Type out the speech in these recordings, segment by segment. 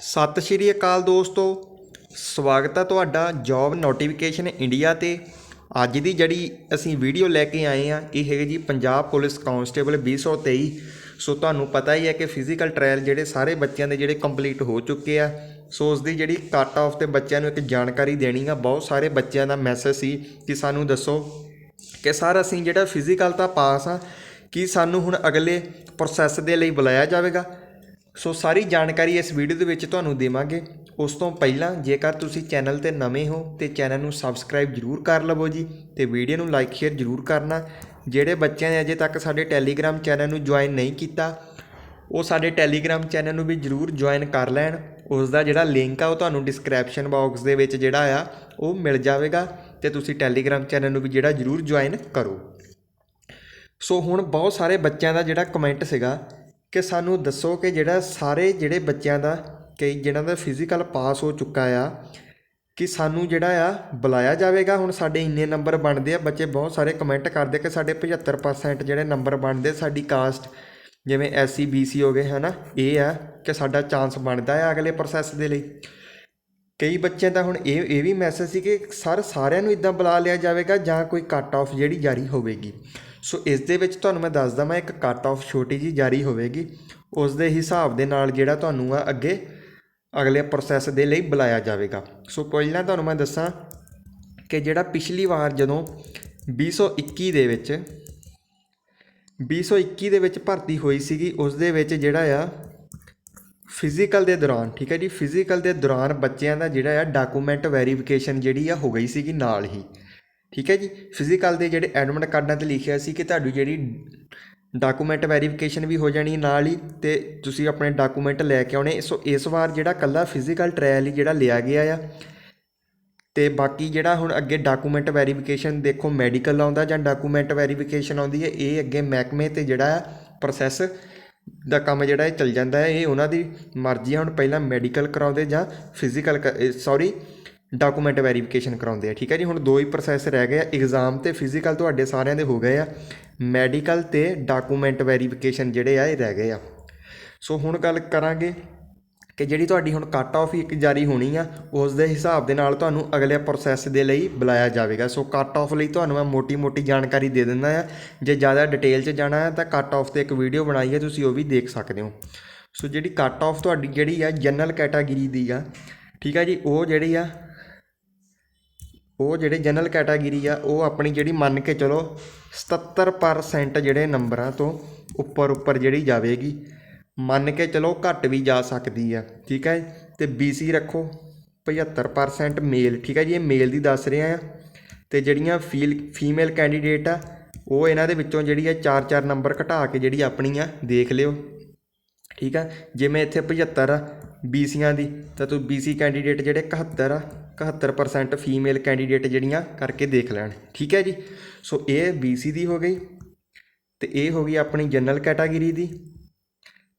ਸਤਿ ਸ਼੍ਰੀ ਅਕਾਲ ਦੋਸਤੋ। ਸਵਾਗਤ ਹੈ ਤੁਹਾਡਾ ਜੌਬ ਨੋਟੀਫਿਕੇਸ਼ਨ ਇੰਡੀਆ ਤੇ। ਅੱਜ ਦੀ ਜਿਹੜੀ ਅਸੀਂ ਵੀਡੀਓ ਲੈ ਕੇ ਆਏ ਆ, ਇਹ ਹੈਗੇ ਜੀ ਪੰਜਾਬ ਪੁਲਿਸ ਕਾਂਸਟੇਬਲ 2023 ਸੋ ਤੁਹਾਨੂੰ ਪਤਾ ਹੀ ਹੈ ਕਿ ਫਿਜ਼ੀਕਲ ਟ੍ਰਾਇਲ ਜਿਹੜੇ ਸਾਰੇ ਬੱਚਿਆਂ ਦੇ ਜਿਹੜੇ ਕੰਪਲੀਟ ਹੋ ਚੁੱਕੇ ਆ। ਸੋ ਉਸ ਦੀ ਜਿਹੜੀ ਕੱਟ ਆਫ ਤੇ ਬੱਚਿਆਂ ਨੂੰ ਇੱਕ ਜਾਣਕਾਰੀ ਦੇਣੀ ਆ। ਬਹੁਤ ਸਾਰੇ ਬੱਚਿਆਂ ਦਾ ਮੈਸੇਜ ਸੀ ਕਿ ਸਾਨੂੰ ਦੱਸੋ ਕਿ ਸਰ ਅਸੀਂ ਜਿਹੜਾ ਫਿਜ਼ੀਕਲ ਤਾਂ ਪਾਸ ਆ, ਕੀ ਸਾਨੂੰ ਹੁਣ ਅਗਲੇ ਪ੍ਰੋਸੈਸ ਦੇ ਲਈ ਬੁਲਾਇਆ ਜਾਵੇਗਾ? ਸੋ ਸਾਰੀ ਜਾਣਕਾਰੀ ਇਸ ਵੀਡੀਓ ਦੇ ਵਿੱਚ ਤੁਹਾਨੂੰ ਦੇਵਾਂਗੇ। ਉਸ ਤੋਂ ਪਹਿਲਾਂ ਜੇਕਰ ਤੁਸੀਂ ਚੈਨਲ ਤੇ ਨਵੇਂ ਹੋ ਤੇ ਚੈਨਲ ਨੂੰ ਸਬਸਕ੍ਰਾਈਬ ਜਰੂਰ ਕਰ ਲਵੋ ਜੀ ਤੇ ਵੀਡੀਓ ਨੂੰ ਲਾਈਕ, ਸ਼ੇਅਰ ਜਰੂਰ ਕਰਨਾ। ਜਿਹੜੇ ਬੱਚਿਆਂ ਨੇ ਅਜੇ ਤੱਕ ਸਾਡੇ ਟੈਲੀਗ੍ਰਾਮ ਚੈਨਲ ਨੂੰ ਜੁਆਇਨ ਨਹੀਂ ਕੀਤਾ, ਉਹ ਸਾਡੇ ਟੈਲੀਗ੍ਰਾਮ ਚੈਨਲ ਨੂੰ ਵੀ ਜਰੂਰ ਜੁਆਇਨ ਕਰ ਲੈਣ। ਉਸ ਦਾ ਜਿਹੜਾ ਲਿੰਕ ਆ, ਉਹ ਤੁਹਾਨੂੰ ਡਿਸਕ੍ਰਿਪਸ਼ਨ ਬਾਕਸ ਦੇ ਵਿੱਚ ਜਿਹੜਾ ਆ, ਉਹ ਮਿਲ ਜਾਵੇਗਾ ਤੇ ਤੁਸੀਂ ਟੈਲੀਗ੍ਰਾਮ ਚੈਨਲ ਨੂੰ ਵੀ ਜਿਹੜਾ ਜਰੂਰ ਜੁਆਇਨ ਕਰੋ। ਸੋ ਹੁਣ ਬਹੁਤ ਸਾਰੇ ਬੱਚਿਆਂ ਦਾ ਜਿਹੜਾ ਕਮੈਂਟ ਸੀਗਾ ਕਿ ਸਾਨੂੰ ਦੱਸੋ ਕਿ ਜਿਹੜਾ ਸਾਰੇ ਜਿਹੜੇ ਬੱਚਿਆਂ ਦਾ ਕਈ ਜਿਹਨਾਂ ਦਾ ਫਿਜ਼ੀਕਲ ਪਾਸ ਹੋ ਚੁੱਕਾ ਆ, ਕਿ ਸਾਨੂੰ ਜਿਹੜਾ ਆ ਬੁਲਾਇਆ ਜਾਵੇਗਾ? ਹੁਣ ਸਾਡੇ ਇੰਨੇ ਨੰਬਰ ਬਣਦੇ ਆ, ਬੱਚੇ ਬਹੁਤ ਸਾਰੇ ਕਮੈਂਟ ਕਰਦੇ ਕਿ ਸਾਡੇ 75% ਜਿਹੜੇ ਨੰਬਰ ਬਣਦੇ, ਸਾਡੀ ਕਾਸਟ ਜਿਵੇਂ ਐਸਸੀ ਬੀਸੀ ਹੋ ਗਏ, ਹਨਾ? ਇਹ ਆ ਕਿ ਸਾਡਾ ਚਾਂਸ ਬਣਦਾ ਆ ਅਗਲੇ ਪ੍ਰੋਸੈਸ ਦੇ ਲਈ। ਕਈ ਬੱਚਿਆਂ ਦਾ ਹੁਣ ਇਹ ਇਹ ਵੀ ਮੈਸੇਜ ਸੀ ਕਿ ਸਰ ਸਾਰਿਆਂ ਨੂੰ ਇਦਾਂ ਬੁਲਾ ਲਿਆ ਜਾਵੇਗਾ ਜਾਂ ਕੋਈ ਕੱਟ ਆਫ ਜਿਹੜੀ ਜਾਰੀ ਹੋਵੇਗੀ। ਸੋ ਇਸ ਦੇ ਵਿੱਚ ਤੁਹਾਨੂੰ ਮੈਂ ਦੱਸਦਾ ਮੈਂ ਇੱਕ ਕੱਟ ਆਫ ਛੋਟੀ ਜੀ ਜਾਰੀ ਹੋਵੇਗੀ। ਉਸ ਦੇ ਹਿਸਾਬ ਦੇ ਨਾਲ ਜਿਹੜਾ ਤੁਹਾਨੂੰ ਆ ਅੱਗੇ ਅਗਲੇ ਪ੍ਰੋਸੈਸ ਦੇ ਲਈ ਬੁਲਾਇਆ ਜਾਵੇਗਾ। ਸੋ ਪਹਿਲਾਂ ਤੁਹਾਨੂੰ ਮੈਂ ਦੱਸਾਂ ਕਿ ਜਿਹੜਾ ਪਿਛਲੀ ਵਾਰ ਜਦੋਂ 2021 ਦੇ ਵਿੱਚ 2021 ਦੇ ਵਿੱਚ ਭਰਤੀ ਹੋਈ ਸੀਗੀ, ਉਸ ਦੇ ਵਿੱਚ ਜਿਹੜਾ ਆ ਫਿਜ਼ੀਕਲ ਦੇ ਦੌਰਾਨ, ਠੀਕ ਹੈ ਜੀ ਫਿਜ਼ੀਕਲ ਦੇ ਦੌਰਾਨ ਬੱਚਿਆਂ ਦਾ ਜਿਹੜਾ ਆ ਡਾਕੂਮੈਂਟ ਵੈਰੀਫਿਕੇਸ਼ਨ ਜਿਹੜੀ ਆ ਹੋ ਗਈ ਸੀਗੀ ਨਾਲ ਹੀ। ਠੀਕ ਹੈ ਜੀ? ਫਿਜ਼ੀਕਲ ਦੇ ਜਿਹੜੇ ਐਡਮਿਟ ਕਾਰਡਾਂ ਤੇ ਲਿਖਿਆ ਸੀ ਕਿ ਤੁਹਾਡੀ ਜਿਹੜੀ ਡਾਕੂਮੈਂਟ ਵੈਰੀਫਿਕੇਸ਼ਨ ਵੀ ਹੋ ਜਾਣੀ ਨਾਲ ਹੀ ਤੇ ਤੁਸੀਂ ਆਪਣੇ ਡਾਕੂਮੈਂਟ ਲੈ ਕੇ ਆਉਣੇ। ਸੋ ਇਸ ਵਾਰ ਜਿਹੜਾ ਕੱਲਾ ਫਿਜ਼ੀਕਲ ਟ੍ਰਾਇਲ ਹੀ ਜਿਹੜਾ ਲਿਆ ਗਿਆ ਆ। ਤੇ ਬਾਕੀ ਜਿਹੜਾ ਹੁਣ ਅੱਗੇ ਡਾਕੂਮੈਂਟ ਵੈਰੀਫਿਕੇਸ਼ਨ ਦੇਖੋ ਮੈਡੀਕਲ ਆਉਂਦਾ ਜਾਂ ਡਾਕੂਮੈਂਟ ਵੈਰੀਫਿਕੇਸ਼ਨ ਆਉਂਦੀ ਹੈ, ਇਹ ਅੱਗੇ ਮਹਿਕਮੇ ਤੇ ਜਿਹੜਾ ਪ੍ਰੋਸੈਸ ਦਾ ਕੰਮ ਜਿਹੜਾ ਇਹ ਚੱਲ ਜਾਂਦਾ ਹੈ। ਇਹ ਉਹਨਾਂ ਦੀ ਮਰਜ਼ੀ ਆ, ਹੁਣ ਪਹਿਲਾਂ ਮੈਡੀਕਲ ਕਰਾਉਂਦੇ ਜਾਂ ਫਿਜ਼ੀਕਲ ਸੌਰੀ ਡਾਕੂਮੈਂਟ ਵੈਰੀਫਿਕੇਸ਼ਨ ਕਰਾਉਂਦੇ ਆ, ਠੀਕ ਹੈ ਜੀ? ਹੁਣ ਦੋ ਹੀ ਪ੍ਰੋਸੈਸ ਰਹਿ ਗਏ ਆ ਐਗਜ਼ਾਮ ਤੇ ਫਿਜ਼ੀਕਲ ਤੁਹਾਡੇ ਸਾਰਿਆਂ ਦੇ ਹੋ ਗਏ ਆ ਮੈਡੀਕਲ ਤੇ ਡਾਕੂਮੈਂਟ ਵੈਰੀਫਿਕੇਸ਼ਨ ਜਿਹੜੇ ਆ, ਇਹ ਰਹਿ ਗਏ ਆ। ਸੋ ਹੁਣ ਗੱਲ ਕਰਾਂਗੇ ਕਿ ਜਿਹੜੀ ਤੁਹਾਡੀ ਹੁਣ ਕੱਟ ਆਫ ਇੱਕ ਜਾਰੀ ਹੋਣੀ ਆ, ਉਸ ਦੇ ਹਿਸਾਬ ਦੇ ਨਾਲ ਤੁਹਾਨੂੰ ਅਗਲੇ ਪ੍ਰੋਸੈਸ ਦੇ ਲਈ ਬੁਲਾਇਆ ਜਾਵੇਗਾ। ਸੋ ਕੱਟ ਆਫ ਲਈ ਤੁਹਾਨੂੰ ਮੈਂ ਮੋਟੀ-ਮੋਟੀ ਜਾਣਕਾਰੀ ਦੇ ਦਿੰਦਾ ਆ। ਜੇ ਜ਼ਿਆਦਾ ਡਿਟੇਲ 'ਚ ਜਾਣਾ ਹੈ ਤਾਂ ਕੱਟ ਆਫ ਤੇ ਇੱਕ ਵੀਡੀਓ ਬਣਾਈ ਹੈ, ਤੁਸੀਂ ਉਹ ਵੀ ਦੇਖ ਸਕਦੇ ਹੋ। ਸੋ ਜਿਹੜੀ ਕੱਟ ਆਫ ਤੁਹਾਡੀ ਜਿਹੜੀ ਆ ਜਨਰਲ ਕੈਟਾਗਰੀ ਦੀ ਆ, ਠੀਕ ਆ ਜੀ? ਉਹ ਜਿਹੜੀ ਆ ਉਹ ਜਿਹੜੇ ਜਨਰਲ ਕੈਟਾਗਰੀ ਆ, ਉਹ ਆਪਣੀ ਜਿਹੜੀ ਮੰਨ ਕੇ ਚਲੋ 77% ਜਿਹੜੇ ਨੰਬਰਾਂ ਤੋਂ ਉੱਪਰ ਉੱਪਰ ਜਿਹੜੀ ਜਾਵੇਗੀ। ਮੰਨ ਕੇ ਚਲੋ ਘੱਟ ਵੀ ਜਾ ਸਕਦੀ ਆ, ਠੀਕ ਹੈ ਤੇ BC ਰੱਖੋ 75% ਮੇਲ ਠੀਕ ਹੈ ਜੀ? ਇਹ ਮੇਲ ਦੀ ਦੱਸ ਰਿਹਾ ਆ। ਤੇ ਜਿਹੜੀਆਂ ਫੀਲ ਫੀਮੇਲ ਕੈਂਡੀਡੇਟ ਆ, ਉਹ ਇਹਨਾਂ ਦੇ ਵਿੱਚੋਂ ਜਿਹੜੀ ਆ 4-4 ਨੰਬਰ ਘਟਾ ਕੇ ਜਿਹੜੀ ਆਪਣੀ ਆ, ਦੇਖ ਲਿਓ। ਠੀਕ ਆ? ਜਿਵੇਂ ਇੱਥੇ 75 ਆ BCਆਂ ਦੀ, ਤਾਂ ਤੂੰ BC ਕੈਂਡੀਡੇਟ ਜਿਹੜੇ 71 ਆ 71% ਫੀਮੇਲ ਕੈਂਡੀਡੇਟ ਜਿਹੜੀਆਂ ਕਰਕੇ ਦੇਖ ਲੈਣ, ਠੀਕ ਹੈ ਜੀ? ਸੋ ਇਹ BC ਦੀ ਹੋ ਗਈ, ਤੇ ਇਹ ਹੋ ਗਈ ਆਪਣੀ ਜਨਰਲ ਕੈਟਾਗਰੀ ਦੀ,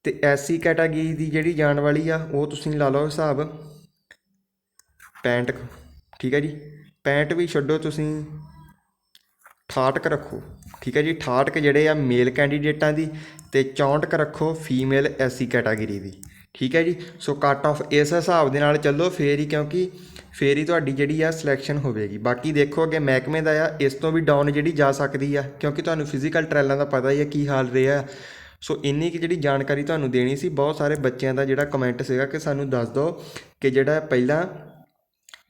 ਤੇ ਐਸਸੀ ਕੈਟਾਗਰੀ ਦੀ ਜਿਹੜੀ ਜਾਣ ਵਾਲੀ ਆ, ਉਹ ਤੁਸੀਂ ਲਾ ਲਓ ਹਿਸਾਬ 65 ਠੀਕ ਹੈ ਜੀ? 65 ਵੀ ਛੱਡੋ ਤੁਸੀਂ 68 ਕ ਰੱਖੋ, ਠੀਕ ਹੈ ਜੀ? 68 ਕ ਜਿਹੜੇ ਆ ਮੇਲ ਕੈਂਡੀਡੇਟਾਂ ਦੀ, ਤੇ 64 ਕ ਰੱਖੋ ਫੀਮੇਲ ਐਸਸੀ ਕੈਟਾਗਰੀ ਦੀ। ਠੀਕ ਹੈ ਜੀ? ਸੋ ਕੱਟ ਆਫ ਇਸ ਹਿਸਾਬ ਦੇ ਨਾਲ ਚੱਲੋ, ਫੇਰ ਹੀ ਕਿਉਂਕਿ ਫੇਰ ਹੀ ਤੁਹਾਡੀ ਜਿਹੜੀ ਆ ਸਿਲੈਕਸ਼ਨ ਹੋਵੇਗੀ। ਬਾਕੀ ਦੇਖੋ ਅੱਗੇ ਮਹਿਕਮੇ ਦਾ ਆ, ਇਸ ਤੋਂ ਵੀ ਡਾਊਨ ਜਿਹੜੀ ਜਾ ਸਕਦੀ ਆ, ਕਿਉਂਕਿ ਤੁਹਾਨੂੰ ਫਿਜ਼ੀਕਲ ਟ੍ਰਾਇਲਾਂ ਦਾ ਪਤਾ ਹੀ ਹੈ ਕੀ ਹਾਲ ਰਿਹਾ। ਸੋ ਇੰਨੀ ਕਿ ਜਿਹੜੀ ਜਾਣਕਾਰੀ ਤੁਹਾਨੂੰ ਦੇਣੀ ਸੀ, ਬਹੁਤ ਸਾਰੇ ਬੱਚਿਆਂ ਦਾ ਜਿਹੜਾ ਕਮੈਂਟ ਸੀਗਾ ਕਿ ਸਾਨੂੰ ਦੱਸ ਦਿਓ ਕਿ ਜਿਹੜਾ ਪਹਿਲਾਂ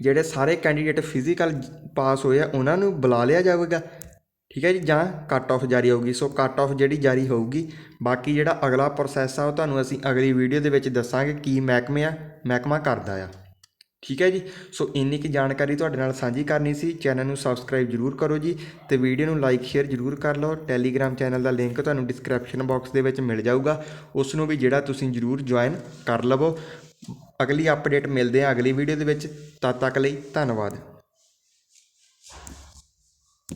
ਜਿਹੜੇ ਸਾਰੇ ਕੈਂਡੀਡੇਟ ਫਿਜ਼ੀਕਲ ਪਾਸ ਹੋਏ ਆ, ਉਹਨਾਂ ਨੂੰ ਬੁਲਾ ਲਿਆ ਜਾਵੇਗਾ? ਠੀਕ ਹੈ ਜੀ, ਜਾਂ ਕੱਟ ਆਫ ਜਾਰੀ ਹੋਊਗੀ। ਸੋ ਕੱਟ ਆਫ ਜਿਹੜੀ ਜਾਰੀ ਹੋਊਗੀ, ਬਾਕੀ ਜਿਹੜਾ ਅਗਲਾ ਪ੍ਰੋਸੈਸ ਆ, ਉਹ ਤੁਹਾਨੂੰ ਅਸੀਂ ਅਗਲੀ ਵੀਡੀਓ ਦੇ ਵਿੱਚ ਦੱਸਾਂਗੇ ਕੀ ਮਹਿਕਮੇ ਆ, ਮਹਿਕਮਾ ਕਰਦਾ ਆ। ਠੀਕ ਹੈ ਜੀ? ਸੋ ਇੰਨੀ ਕੀ ਜਾਣਕਾਰੀ ਤੁਹਾਡੇ ਨਾਲ ਸਾਂਝੀ ਕਰਨੀ ਸੀ। ਚੈਨਲ ਨੂੰ ਸਬਸਕ੍ਰਾਈਬ ਜਰੂਰ ਕਰੋ ਜੀ ਤੇ ਵੀਡੀਓ ਨੂੰ ਲਾਈਕ ਸ਼ੇਅਰ ਜਰੂਰ ਕਰ ਲਓ। ਟੈਲੀਗ੍ਰਾਮ ਚੈਨਲ ਦਾ ਲਿੰਕ ਤੁਹਾਨੂੰ ਡਿਸਕ੍ਰਿਪਸ਼ਨ ਬਾਕਸ ਦੇ ਵਿੱਚ ਮਿਲ ਜਾਊਗਾ। ਉਸ ਨੂੰ ਵੀ ਜਿਹੜਾ ਤੁਸੀਂ ਜਰੂਰ ਜੁਆਇਨ ਕਰ ਲਵੋ। ਅਗਲੀ ਅਪਡੇਟ ਮਿਲਦੇ ਆ ਅਗਲੀ ਵੀਡੀਓ ਦੇ ਵਿੱਚ। ਤਦ ਤੱਕ ਲਈ ਧੰਨਵਾਦ।